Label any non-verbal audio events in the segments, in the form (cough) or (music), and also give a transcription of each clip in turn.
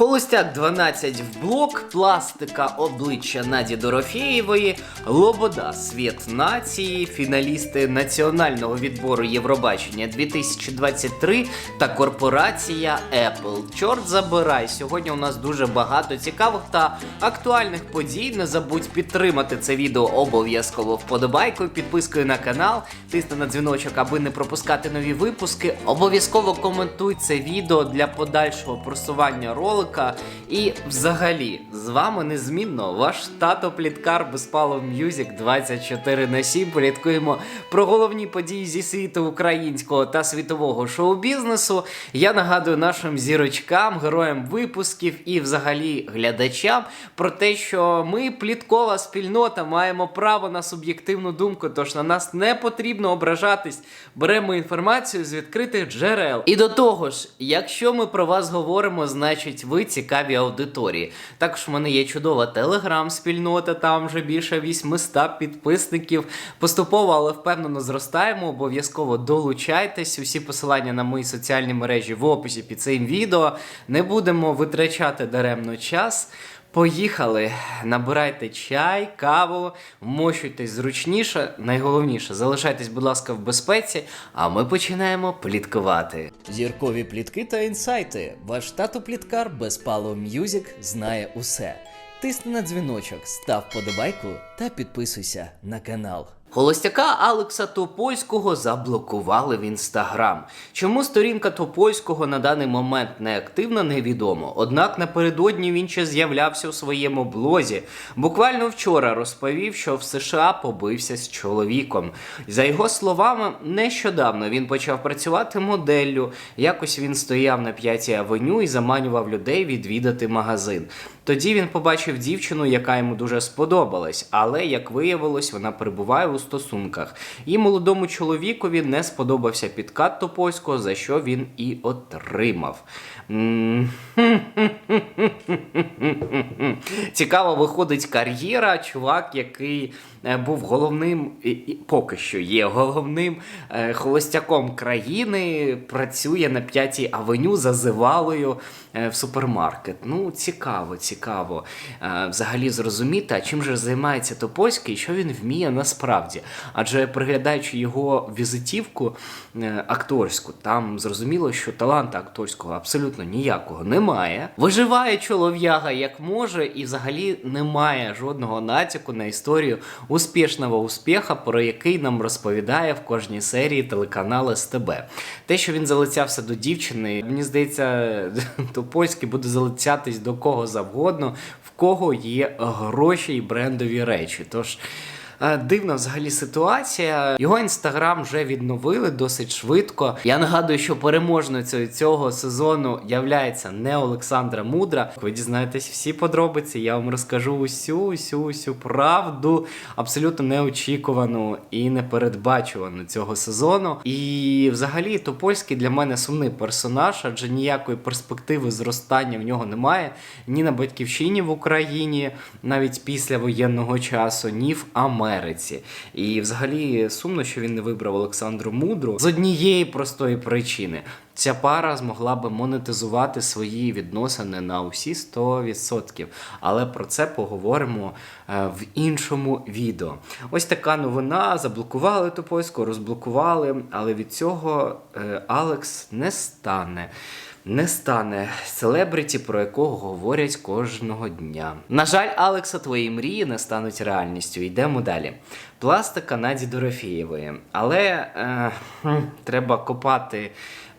Холостяк 12 в блок, пластика обличчя Наді Дорофєєвої, Лобода Світ нації, фіналісти національного відбору Євробачення 2023 та корпорація Apple. Чорт забирай! Сьогодні у нас дуже багато цікавих та актуальних подій. Не забудь підтримати це відео обов'язково вподобайкою, підпискою на канал, тисни на дзвіночок, аби не пропускати нові випуски. Обов'язково коментуй це відео для подальшого просування ролика. І взагалі, з вами незмінно ваш тато Пліткар Безпало М'юзік 24 на 7. Пліткуємо про головні події зі світу українського та світового шоу-бізнесу. Я нагадую нашим зірочкам, героям випусків і взагалі глядачам про те, що ми, пліткова спільнота, маємо право на суб'єктивну думку, тож на нас не потрібно ображатись. Беремо інформацію з відкритих джерел. І до того ж, якщо ми про вас говоримо, значить ви цікаві аудиторії. Також в мене є чудова телеграм-спільнота, там вже більше 800 підписників. Поступово, але впевнено зростаємо. Обов'язково долучайтесь. Усі посилання на мої соціальні мережі в описі під цим відео. Не будемо витрачати даремно час. Поїхали, набирайте чай, каву, вмощуйтесь зручніше. Найголовніше, залишайтесь, будь ласка, в безпеці, а ми починаємо пліткувати. Зіркові плітки та інсайти. Ваш тату пліткар Безпало М'юзік знає усе. Тисни на дзвіночок, став подобайку та підписуйся на канал. Холостяка Алекса Топольського заблокували в інстаграм. Чому сторінка Топольського на даний момент не активна, невідомо. Однак напередодні він ще з'являвся у своєму блозі. Буквально вчора розповів, що в США побився з чоловіком. За його словами, нещодавно він почав працювати моделлю. Якось він стояв на п'ятій авеню і заманював людей відвідати магазин. Тоді він побачив дівчину, яка йому дуже сподобалась, але як виявилось, вона перебуває у стосунках. І молодому чоловікові не сподобався підкат Топольського, за що він і отримав. (laughs) Цікаво виходить кар'єра. Чувак, який е, був головним, і- поки що є головним е, холостяком країни, працює на п'ятій авеню за зивалою е, в супермаркет. Ну, цікаво, цікаво. Взагалі зрозуміти, а чим же займається Топольський і що він вміє насправді. Адже приглядаючи його візитівку акторську, там зрозуміло, що таланта акторського абсолютно ніякого немає. Виживає чолов'яга як може, і взагалі немає жодного натяку на історію успішного успіха, про який нам розповідає в кожній серії телеканал СТБ. Те, що він залицявся до дівчини, мені здається, (laughs) Топольський буде залицятись до кого завгодно, в кого є гроші і брендові речі. Тож. Е, Дивна взагалі ситуація. Його інстаграм вже відновили досить швидко. Я нагадую, що переможницею цього сезону являється не Олександра Мудра. Ви дізнаєтесь всі подробиці. Я вам розкажу усю, усю, усю правду, абсолютно неочікувану і непередбачувану цього сезону. І взагалі Топольський для мене сумний персонаж, адже ніякої перспективи зростання в нього немає ні на батьківщині в Україні, навіть після воєнного часу, ні в Америці. І взагалі сумно, що він не вибрав Олександру Мудру з однієї простої причини. Ця пара змогла би монетизувати свої відносини на усі 100%. Але про це поговоримо е, в іншому відео. Ось така новина. Заблокували Топольського, розблокували, але від цього е, Алекс не стане. Не стане селебриті, про якого говорять кожного дня. На жаль, Алекса, твої мрії не стануть реальністю. Йдемо далі. Пластика Наді Дорофієвої. Але е, треба копати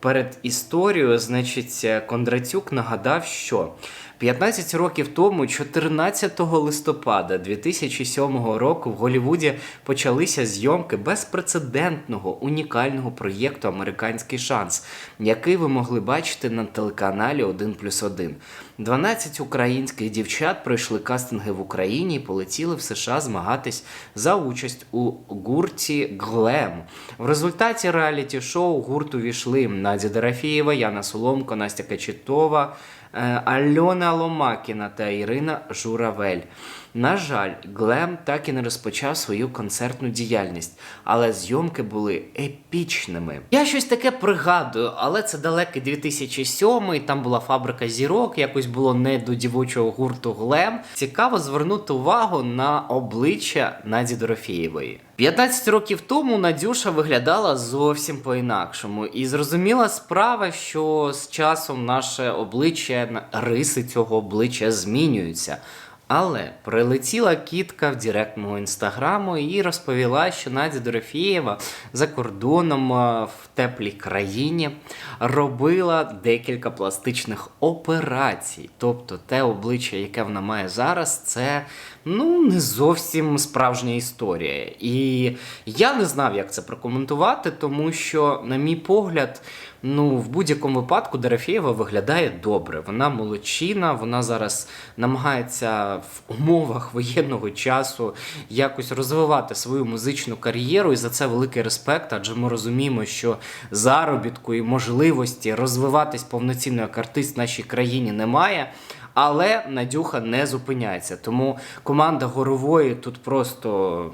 перед історією. Значить, е, Кондратюк нагадав, що 15 років тому, 14 листопада 2007 року, в Голлівуді почалися зйомки безпрецедентного унікального проєкту Американський шанс, який ви могли бачити на телеканалі 1 плюс 1. 12 українських дівчат пройшли кастинги в Україні і полетіли в США змагатись за участь у гурті Глем. В результаті реаліті-шоу гурту війшли Надя Дорофієва, Яна Соломко, Настя Качетова, Альона Ломакіна та Ірина Журавель. На жаль, Глем так і не розпочав свою концертну діяльність, але зйомки були епічними. Я щось таке пригадую, але це далекий 2007 Там була фабрика зірок, якось було не до дівочого гурту Глем. Цікаво звернути увагу на обличчя Наді Дорофєєвої. 15 років тому Надюша виглядала зовсім по-інакшому, і зрозуміла справа, що з часом наше обличчя, риси цього обличчя змінюються. Але прилетіла кітка в директ мого інстаграму і розповіла, що Надя Дорофєєва за кордоном в теплій країні робила декілька пластичних операцій. Тобто те обличчя, яке вона має зараз, це ну не зовсім справжня історія. І я не знав, як це прокоментувати, тому що, на мій погляд, ну в будь-якому випадку Дорофєєва виглядає добре. Вона молодчина, вона зараз намагається в умовах воєнного часу якось розвивати свою музичну кар'єру, і за це великий респект, адже ми розуміємо, що заробітку і можливості розвиватись повноцінно як артист в нашій країні немає. Але Надюха не зупиняється. Тому команда горової тут просто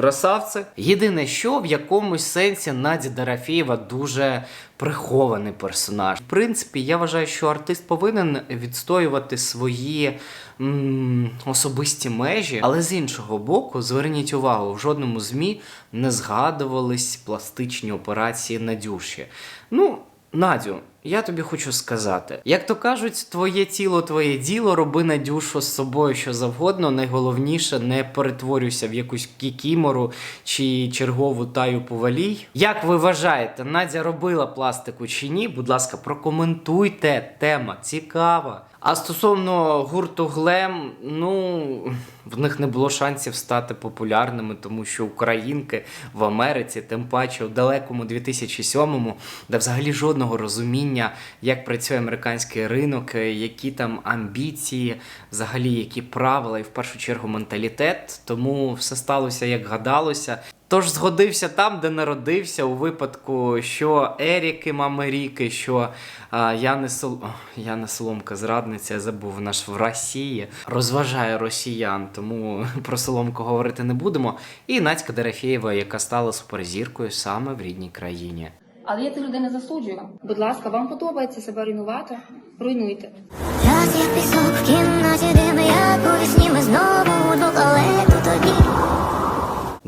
красавці. Єдине, що в якомусь сенсі Наді Дарафєєва дуже прихований персонаж. В принципі, я вважаю, що артист повинен відстоювати свої м, особисті межі, але з іншого боку, зверніть увагу, в жодному змі не згадувались пластичні операції Надюші. Ну. Надю, я тобі хочу сказати: як то кажуть, твоє тіло, твоє діло, роби Надюшу з собою що завгодно. Найголовніше не перетворюйся в якусь кікімору чи чергову таю повалій. Як ви вважаєте, Надя робила пластику чи ні? Будь ласка, прокоментуйте. Тема цікава. А стосовно гурту Глем, ну в них не було шансів стати популярними, тому що українки в Америці, тим паче в далекому 2007-му, де взагалі жодного розуміння, як працює американський ринок, які там амбіції, взагалі які правила, і в першу чергу менталітет. Тому все сталося як гадалося. Тож згодився там, де народився, у випадку, що Еріки, мами Ріки, що а, Яни Сол... О, Яна Соломка, зрадниця, я забув наш в Росії, розважає росіян, тому (laughs) про Соломку говорити не будемо. І Надька Дорофєєва, яка стала суперзіркою саме в рідній країні. Але я цих людей не засуджую. Будь ласка, вам подобається себе руйнувати? Руйнуйте. Час як пісок в кімнаті, де ми як у вісні ми знову удвох, але тут одні.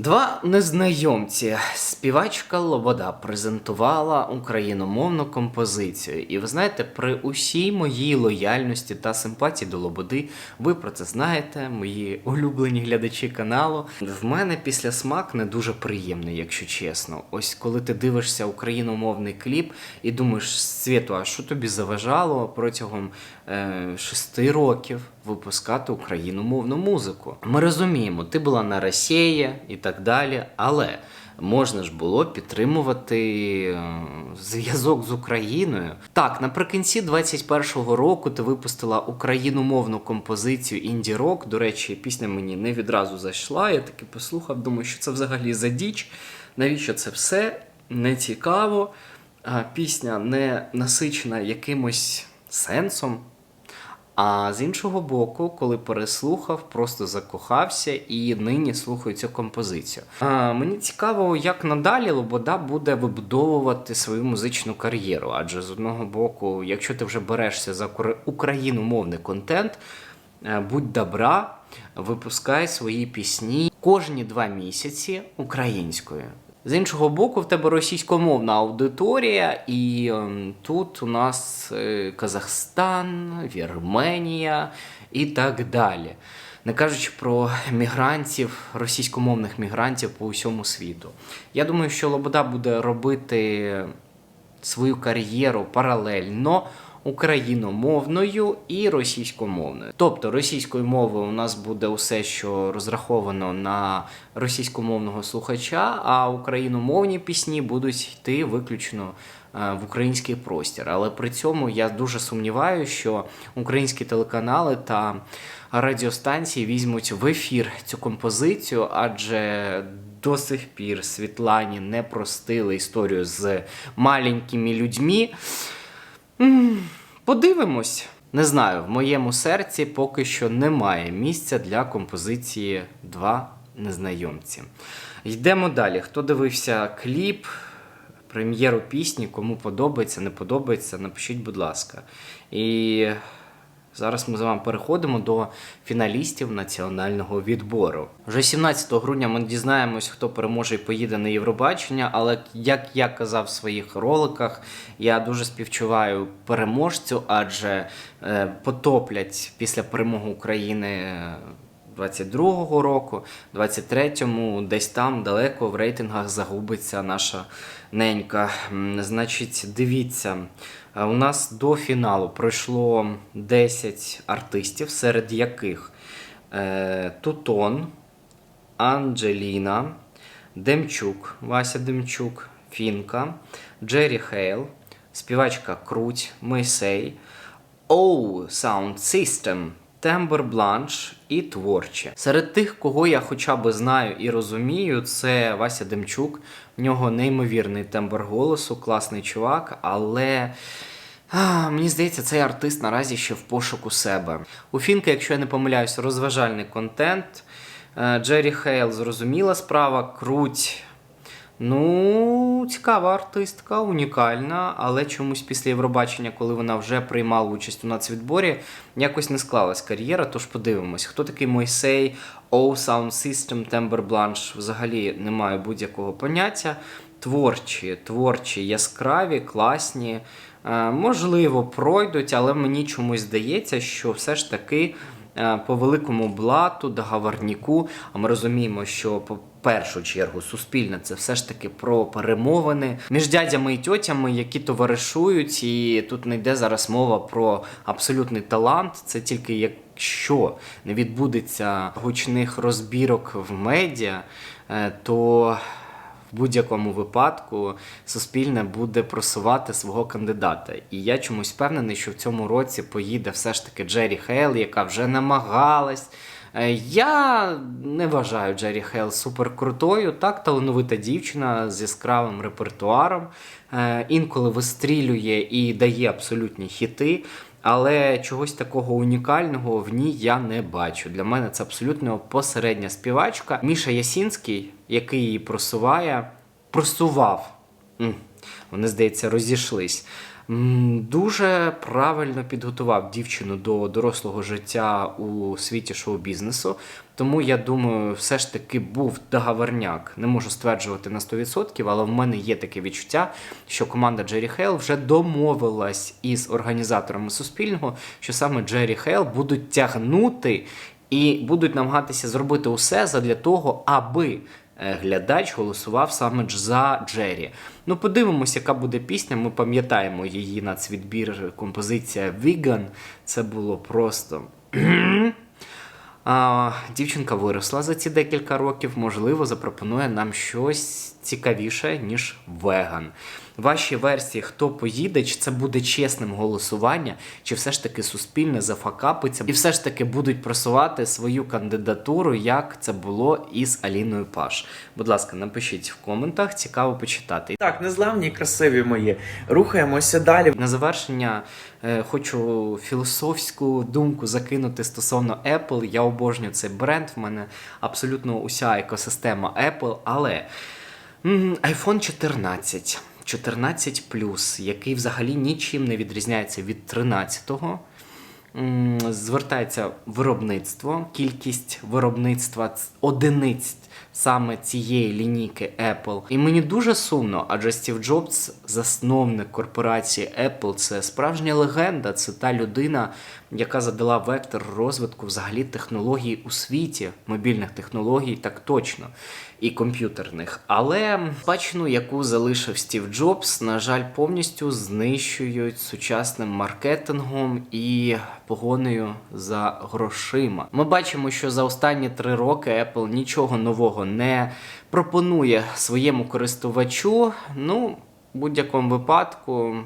Два незнайомці. Співачка Лобода презентувала україномовну композицію. І ви знаєте, при усій моїй лояльності та симпатії до Лободи, ви про це знаєте, мої улюблені глядачі каналу. В мене після смак не дуже приємний, якщо чесно. Ось коли ти дивишся україномовний кліп і думаєш, Світу, а що тобі заважало протягом е, шести років випускати україномовну музику? Ми розуміємо, ти була на Росії і так далі, але можна ж було підтримувати е, зв'язок з Україною. Так, наприкінці 21-го року ти випустила україномовну композицію інді рок. До речі, пісня мені не відразу зайшла. Я таки послухав, думаю, що це взагалі за діч. Навіщо це все? Не цікаво. Пісня не насичена якимось сенсом. А з іншого боку, коли переслухав, просто закохався і нині слухаю цю композицію. А, мені цікаво, як надалі Лобода буде вибудовувати свою музичну кар'єру. Адже з одного боку, якщо ти вже берешся за україномовний контент, е, будь добра, випускай свої пісні кожні два місяці українською. З іншого боку, в тебе російськомовна аудиторія, і ем, тут у нас е, Казахстан, Вірменія і так далі. Не кажучи про мігрантів, російськомовних мігрантів по усьому світу. Я думаю, що Лобода буде робити свою кар'єру паралельно україномовною і російськомовною. Тобто російською мовою у нас буде усе, що розраховано на російськомовного слухача, а україномовні пісні будуть йти виключно е, в український простір. Але при цьому я дуже сумніваюся, що українські телеканали та радіостанції візьмуть в ефір цю композицію, адже до сих пір Світлані не простили історію з маленькими людьми. Подивимось. Не знаю, в моєму серці поки що немає місця для композиції Два незнайомці. Йдемо далі. Хто дивився кліп, прем'єру пісні, кому подобається, не подобається, напишіть, будь ласка. І зараз ми з вами переходимо до фіналістів національного відбору. Вже 17 грудня ми дізнаємось, хто переможе і поїде на Євробачення. Але як я казав в своїх роликах, я дуже співчуваю переможцю, адже е, потоплять після перемоги України. е, 22-го року, 23-му, десь там далеко в рейтингах загубиться наша ненька. Значить, дивіться, е, у нас до фіналу пройшло 10 артистів, серед яких е, Тутон, Анджеліна, Демчук, Вася Демчук, Фінка, Джері Хейл, співачка Круть, Мойсей, Оу Sound System, Тембер Бланш і творчі. Серед тих, кого я хоча б знаю і розумію, це Вася Демчук. В нього неймовірний тембр голосу, класний чувак, але. А, мені здається, цей артист наразі ще в пошуку себе. У Фінка, якщо я не помиляюсь, розважальний контент. Е, Джері Хейл зрозуміла справа, круть. Ну, цікава артистка, унікальна, але чомусь після Євробачення, коли вона вже приймала участь у нацвідборі, якось не склалась кар'єра. Тож подивимось, хто такий Мойсей, O Sound System, Тембер Бланш. Взагалі не маю будь-якого поняття. Творчі, творчі, яскраві, класні. Е, можливо, пройдуть, але мені чомусь здається, що все ж таки по великому блату, договорніку, а ми розуміємо, що по першу чергу суспільне це все ж таки про перемовини між дядями і тьотями, які товаришують, і тут не йде зараз мова про абсолютний талант. Це тільки якщо не відбудеться гучних розбірок в медіа, е, то в будь-якому випадку суспільне буде просувати свого кандидата. І я чомусь впевнений, що в цьому році поїде все ж таки Джері Хейл, яка вже намагалась. Е, Я не вважаю Джері Хейл суперкрутою. Так, талановита дівчина з яскравим репертуаром. Е, Інколи вистрілює і дає абсолютні хіти. Але чогось такого унікального в ній я не бачу. Для мене це абсолютно посередня співачка. Міша Ясінський, який її просуває, просував. Вони, здається, розійшлись. Дуже правильно підготував дівчину до дорослого життя у світі шоу-бізнесу. Тому я думаю, все ж таки був договорняк. Не можу стверджувати на 100%, але в мене є таке відчуття, що команда Джері Хейл вже домовилась із організаторами суспільного, що саме Джері Хейл будуть тягнути і будуть намагатися зробити усе задля того, аби глядач голосував саме за Джері. Ну, подивимось, яка буде пісня. Ми пам'ятаємо її нацвідбір композиція Віган. Це було просто. (clears throat) А, дівчинка виросла за ці декілька років, можливо, запропонує нам щось цікавіше, ніж веган. Ваші версії, хто поїде, чи це буде чесним голосування, чи все ж таки суспільне зафакапиться, і все ж таки будуть просувати свою кандидатуру, як це було із Аліною Паш. Будь ласка, напишіть в коментах, цікаво почитати. Так, незламні красиві мої. Рухаємося далі. На завершення е, хочу філософську думку закинути стосовно Apple. Я обожнюю цей бренд. В мене абсолютно уся екосистема Apple, але iPhone 14. 14 Plus, який взагалі нічим не відрізняється від 13-го. Звертається виробництво, кількість виробництва одиниць саме цієї лінійки Apple. І мені дуже сумно, адже Стів Джобс, засновник корпорації Apple, це справжня легенда. Це та людина, яка задала вектор розвитку взагалі технологій у світі, мобільних технологій, так точно, і комп'ютерних. Але спадщину, яку залишив Стів Джобс, на жаль, повністю знищують сучасним маркетингом і погонею за грошима. Ми бачимо, що за останні три роки Apple нічого нового не пропонує своєму користувачу. Ну, в будь-якому випадку.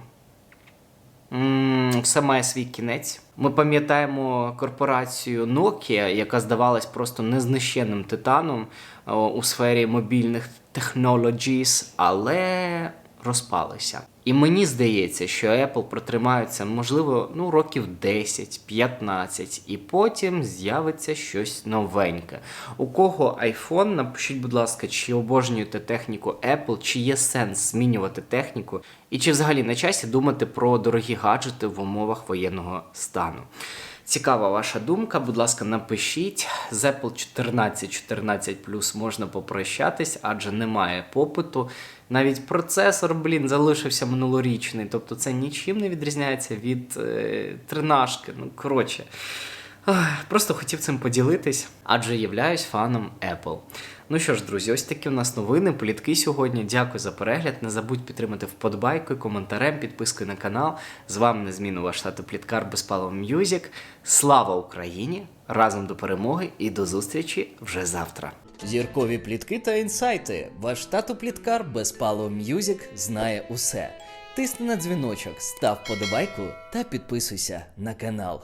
Все має свій кінець. Ми пам'ятаємо корпорацію Nokia, яка здавалась просто незнищенним титаном е, у сфері мобільних технологій, але розпалися. І мені здається, що Apple протримаються, можливо, ну, років 10-15, і потім з'явиться щось новеньке. У кого iPhone, напишіть, будь ласка, чи обожнюєте техніку Apple, чи є сенс змінювати техніку, і чи взагалі на часі думати про дорогі гаджети в умовах воєнного стану. Цікава ваша думка, будь ласка, напишіть. З Apple 14, 14 Plus можна попрощатись, адже немає попиту. Навіть процесор, блін, залишився минулорічний. Тобто це нічим не відрізняється від е, тринашки. Ну, коротше. Просто хотів цим поділитись, адже являюсь фаном Apple. Ну що ж, друзі, ось такі у нас новини, плітки сьогодні. Дякую за перегляд. Не забудь підтримати вподобайкою, коментарем, підпискою на канал. З вами незмінно ваш тато Пліткар Безпалов М'юзік. Слава Україні! Разом до перемоги і до зустрічі вже завтра. Зіркові плітки та інсайти. Ваш тато Пліткар Безпало М'юзік знає усе. Тисни на дзвіночок, став подобайку та підписуйся на канал.